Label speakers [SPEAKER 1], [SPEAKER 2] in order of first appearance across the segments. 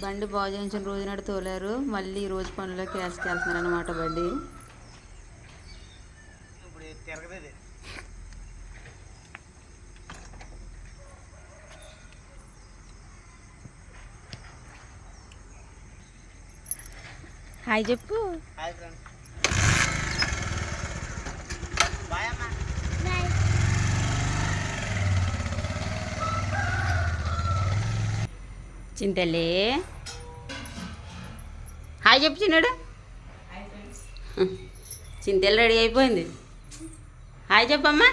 [SPEAKER 1] బండి బాగు చేయించిన రోజు నాడు తోలారు. మళ్ళీ ఈ రోజు పనులోకి వేసుకెళ్తున్నారు అనమాట బండి.
[SPEAKER 2] ఇప్పుడు తిరగదు ఇది.
[SPEAKER 1] హాయ్ చెప్పు.
[SPEAKER 2] హాయ్ ఫ్రెండ్ బాయ్ అమ్మా
[SPEAKER 1] చింతలే హాయ్ చెప్పు చిన్నాడు. చింతలు రెడీ అయిపోయింది. హాయ్ చెప్పమ్మా.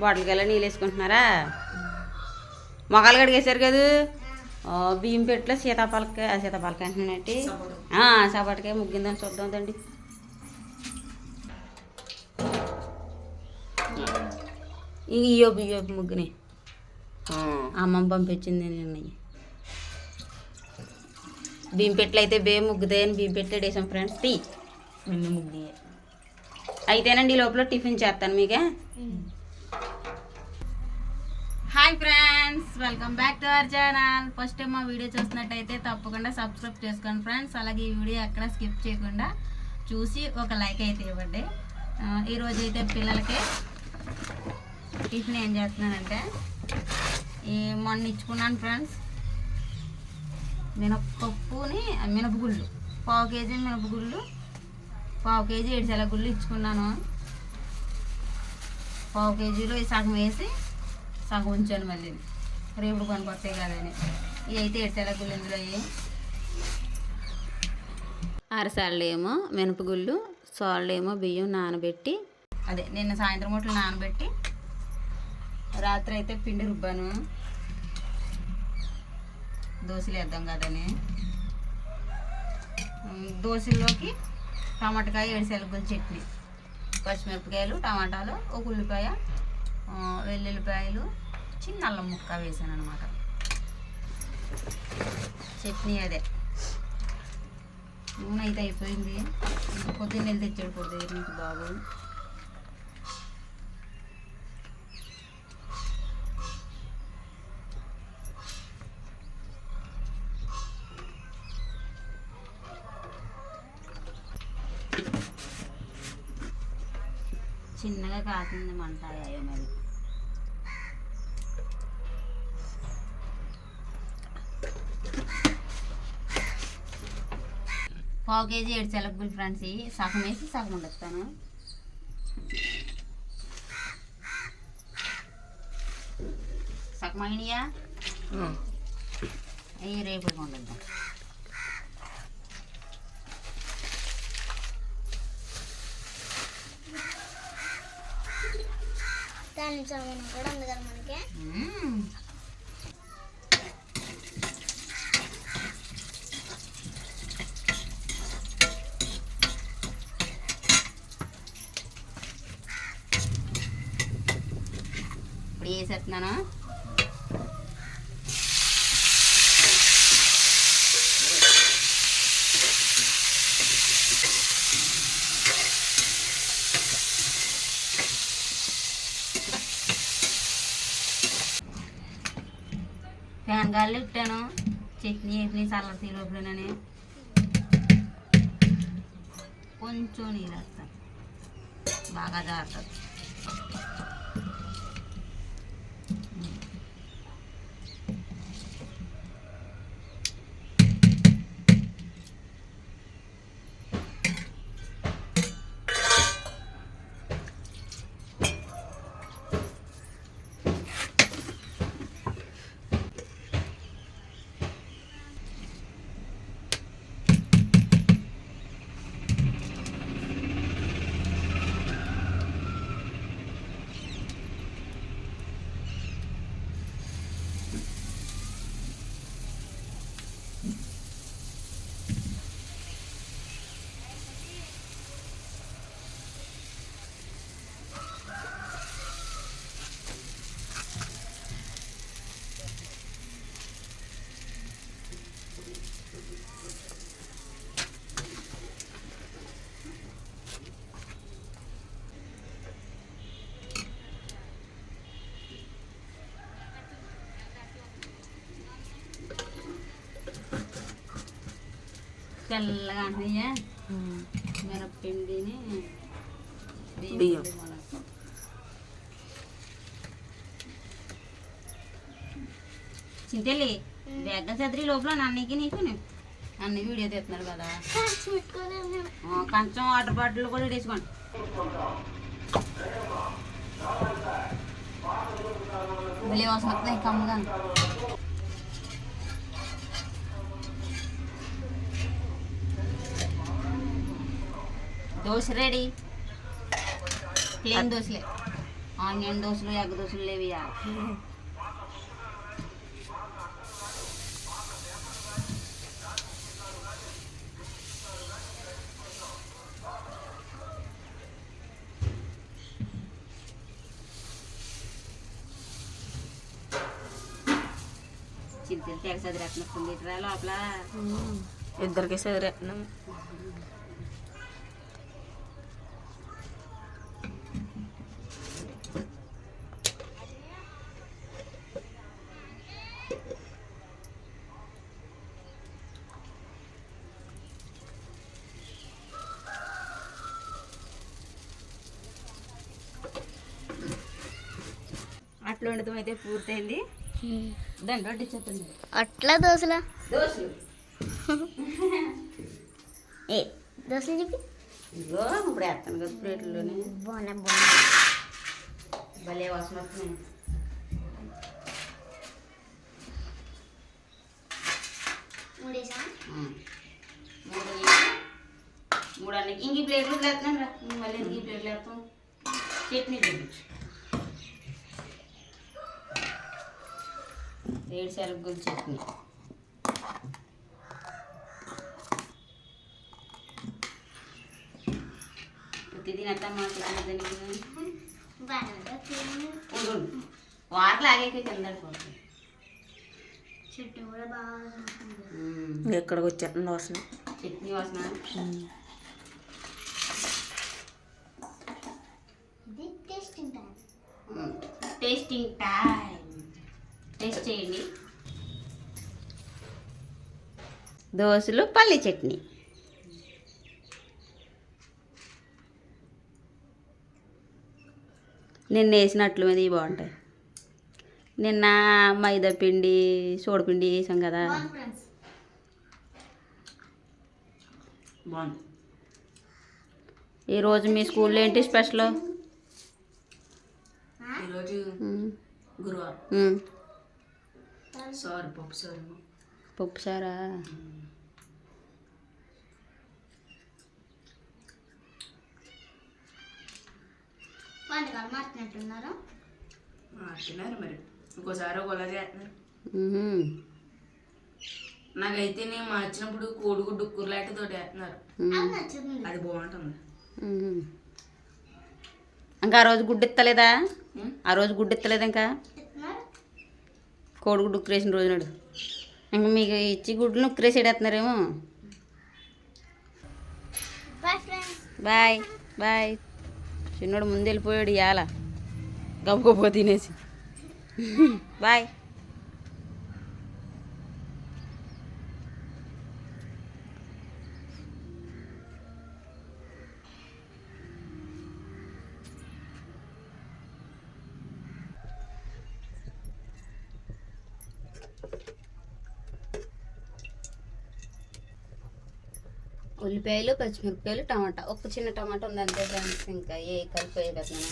[SPEAKER 1] బాటిల్కి వెళ్ళి నీళ్ళు వేసుకుంటున్నారా? మొక్కలు కడిగేశారు కదా? బియ్యం పెట్లో సీతాపలకాయ ఆ, సీతాపలకాయ అంటున్నట్టు సపటికాయ. ముగ్గిందని చూద్దాం తండి ఇయ్యో బియ్యో ముగ్గుని. అమ్మమ్మ పంపించింది నిన్న బియ్యం పెట్లు అయితే బే ముగ్గుతాయని బియ్యం పెట్లు వేసాం ఫ్రెండ్స్. తీ. బియ్యం ముగ్గు అయితేనండి ఈ లోపల టిఫిన్ చేస్తాను మీకే. Hi friends welcome back to our channel. First time మా వీడియో చూస్తున్నట్టయితే తప్పకుండా సబ్స్క్రైబ్ చేసుకోండి ఫ్రెండ్స్. అలాగే ఈ వీడియో ఎక్కడ స్కిప్ చేయకుండా చూసి ఒక లైక్ అయితే ఇవ్వండి. ఆ, ఈరోజు అయితే పిల్లలకి టిఫిన్ ఏం చేస్తున్నానంటే మొన్న ఇచ్చుకున్నాను ఫ్రెండ్స్. మినపప్పుని మినపగుళ్ళు. పావు కేజీ మినపగుళ్ళు పావు కేజీ ఏడుచెల గుళ్ళు ఇచ్చుకున్నాను. పావు కేజీలో సగం వేసి సగం ఉంచాను మళ్ళీ. రేపు కొనుకొస్తాయి కదని. ఇవి అయితే ఏడుచెల గుళ్ళు ఇందులో అరసాళ్ళు ఏమో మినపగుళ్ళు సాళ్ళు ఏమో బియ్యం నానబెట్టి అదే నిన్న సాయంత్రం పూట నానబెట్టి రాత్రి అయితే పిండి రుబ్బాను. దోశలు వేద్దాం కదని. దోశల్లోకి టమాటకాయ ఏడుసెలగుల చట్నీ. పచ్చిమిరపకాయలు టమాటాలు ఒక ఉల్లిపాయ వెల్లుల్లిపాయలు చిన్న అల్లం ముక్క వేసాను అనమాట చట్నీ అదే. నూనె అయితే అయిపోయింది. పొద్దున్న వెళ్ళి తెచ్చాడు పొద్దు నీకు బాబు. చిన్నగా కాకుండా మంట అయ్యాయో మరి. పావు కేజీ ఏడు చెలగులు ఫ్రెండ్స్ సగం వేసి సగం వండుతాను సగం అయినాయా? అవి రేపు వండుద్దాం
[SPEAKER 3] దాని సామాను కూడా ఉంది కదా మనకి
[SPEAKER 1] ఫ్యాన్ గాలి ఇట్టాను చట్నీ వేసి చల్లటి లోపలనే కొంచెం నీళ్ళు వేస్తాను బాగా జారుతుంది తెల్లగా అంటున్నాయా మిరప్పిండిని
[SPEAKER 4] బియ్యం.
[SPEAKER 1] చింతల్లి బెగ్గ చదిరి లోపల నన్నకి నీకు అన్ని వీడియో తీస్తున్నారు కదా. కొంచెం వాటర్ బాటిల్ కూడా వేసుకోండి మళ్ళీ వస్తుంది కమ్మగా. దోశ రెడీ. ప్లేన్ దోశలే. ఆనియన్ దోశలు ఎగ్ దోశలు లేవి ఇద్దరికి చింతలు తెగ లోపల.
[SPEAKER 4] ఇద్దరికి చదివేస్తున్నాం
[SPEAKER 1] అట్లా వండుతాం అయితే పూర్తయింది. దాని రొట్టి చెప్తుంది
[SPEAKER 3] అట్లా దోశలా?
[SPEAKER 1] దోశలు. ఏ
[SPEAKER 3] దోశలు చెప్పి.
[SPEAKER 1] ఇదిగో ఇప్పుడు వేస్తాను కదా ప్లేట్లోనే.
[SPEAKER 3] బాగున్నా బాగున్నా
[SPEAKER 1] భలే వాసన వస్తున్నాయి.
[SPEAKER 3] మూడేసా.
[SPEAKER 1] మూడు మూడు అన్ని. ఇంక ప్లేట్లు వేస్తున్నాను రా మళ్ళీ ఇంక ప్లేట్లు వేస్తాం. చట్నీ చూపించు ఏడు శనగగుల చట్నీ ఉత్తి తినత్తా మా చట్నీ దానికి
[SPEAKER 3] బాగా
[SPEAKER 1] ఉండు వాటర్ ఆగాక కింద పడిపోతుంది
[SPEAKER 3] చెట్టు కూడా బాగా ఉంటుంది.
[SPEAKER 1] ఉమ్.
[SPEAKER 4] ఎక్కడికి వచ్చేస్తుంది వాసన?
[SPEAKER 1] చట్నీ వాసన? టేస్టింగ్ టైం టేస్ట్ చేయండి. దోశలు పల్లి చట్నీ. నిన్న వేసినట్లు మీద బాగుంటాయి. నిన్న మైదా పిండి సోడపిండి వేసాం కదా. ఈరోజు మీ స్కూల్లో ఏంటి స్పెషల్?
[SPEAKER 4] ఈరోజు గురువారం. సారీ పప్పు సారీ.
[SPEAKER 1] పప్పు సారా?
[SPEAKER 3] వంటకాలు మాట్లాడుతున్నారు
[SPEAKER 4] తిన్నారు మరి. ఇంకోసారి ఒకలా చేస్తున్నారు. నాకైతే నేను మార్చినప్పుడు కోడిగుడ్డు కుర్లాటతో వేస్తున్నారు
[SPEAKER 1] మ్మ్.
[SPEAKER 3] అది నచ్చుతుంది.
[SPEAKER 4] అది బాగుంటుంది.
[SPEAKER 1] ఇంకా ఆ రోజు గుడ్డు ఎత్తలేదా?
[SPEAKER 4] ఉమ్.
[SPEAKER 1] ఆ రోజు గుడ్డు ఎత్తలేదు ఇంకా? కోడిగుడ్డు ఉక్కిరేసిన రోజు నాడు. ఇంకా మీకు ఇచ్చి గుడ్లు ఉక్కిరేసేటేస్తున్నారేమో
[SPEAKER 3] బాయ్
[SPEAKER 1] బాయ్ బాయ్. చిన్నోడు ముందు వెళ్ళిపోయాడు ఇవాళ గబ్బు గబ్బు తినేసి. బాయ్. ఉల్లిపాయలు పచ్చిమిరపకాయలు టమాటా. ఒక చిన్న టమాటా ఉంది అంతే ఫ్రెండ్స్. ఇంకా ఏ కలిపి పెట్టినా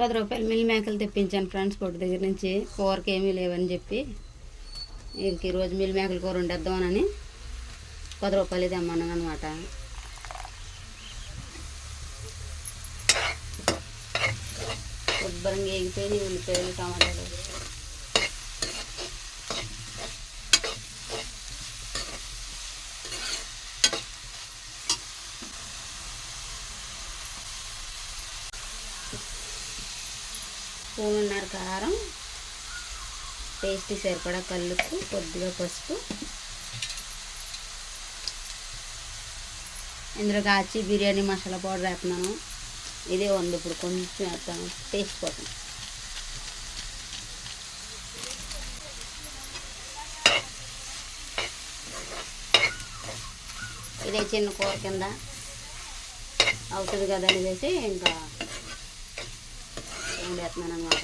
[SPEAKER 1] పది రూపాయలు మిల్ మేకలు తెప్పించాను ఫ్రెండ్స్ పొట్టు దగ్గర నుంచి. కూరకి ఏమీ లేవని చెప్పి ఇంక ఈరోజు మిల్ మేకల కూర వండేద్దామని పది రూపాయలు తెమ్మన్నాను అనమాట శుభ్రంగా ఎగిపోయి ఉల్లిపాయలు టమాటాలు స్పూనున్నర కారం టేస్ట్కి సరిపడా కల్లుకు కొద్దిగా పసుపు. ఇందులో కాచి బిర్యానీ మసాలా పౌడర్ వేస్తున్నాను. ఇదే ఉంది. ఇప్పుడు కొంచెం వేస్తాను టేస్ట్ కోసం. ఇదే చిన్న కూర కింద అవుతుంది కదా అనేసి ఇంకా వేస్తున్నాను అనమాట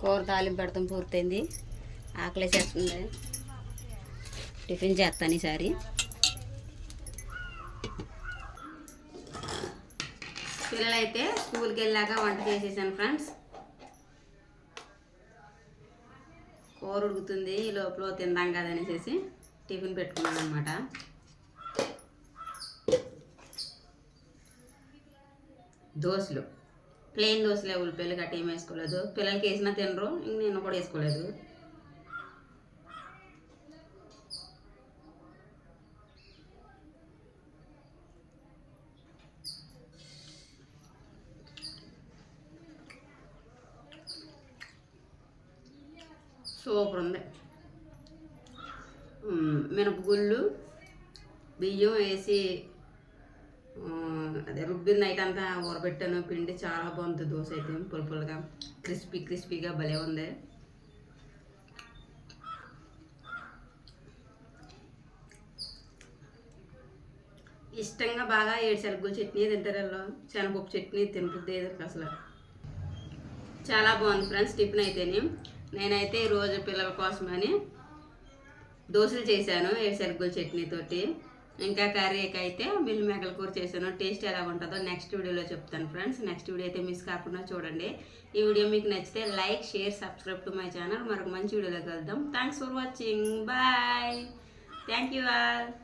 [SPEAKER 1] కూర తాలింపు పెడతాం పూర్తయింది. ఆకలి చేస్తుంది. టిఫిన్ చేస్తాను ఈసారి. పిల్లలైతే స్కూల్కి వెళ్ళాక వంట చేసేసాను ఫ్రెండ్స్. కూర ఉడుకుతుంది ఈ లోపల తిందాం కదా అనేసి టిఫిన్ పెట్టుకున్నాను అనమాట దోశలు. ప్లెయిన్ దోశలే ఉల్లిపాయలు గట్టి ఏం వేసుకోలేదు. పిల్లలకి వేసినా తినరు ఇంక నేను కూడా వేసుకోలేదు. సూపర్ ఉంది. మినపగుళ్ళు బియ్యం వేసి అదే రుబ్బిన నైట్ అంతా ఊరబెట్టాను. పిండి చాలా బాగుంది దోశ అయితే పులుపులుగా క్రిస్పీ క్రిస్పీగా భలే ఉంది. ఇష్టంగా బాగా ఏడు చట్నీ తింటారు శనగపప్పు చట్నీ తింటుంది అసలు. చాలా బాగుంది ఫ్రెండ్స్ టిఫిన్ అయితేనే. నేనైతే ఈరోజు పిల్లల కోసమని దోశలు చేశాను ఏడుశనగల చట్నీతోటి ఇంకా కర్రీకి అయితే మిల్లి మేకల కూర చేశాను టేస్ట్ ఎలా ఉంటుందో నెక్స్ట్ వీడియోలో చెప్తాను ఫ్రెండ్స్ నెక్స్ట్ వీడియో అయితే మిస్ కాకుండా చూడండి. ఈ వీడియో మీకు నచ్చితే like share subscribe to my channel మరొక మంచి వీడియోలో కలుద్దాం thanks for watching bye thank you all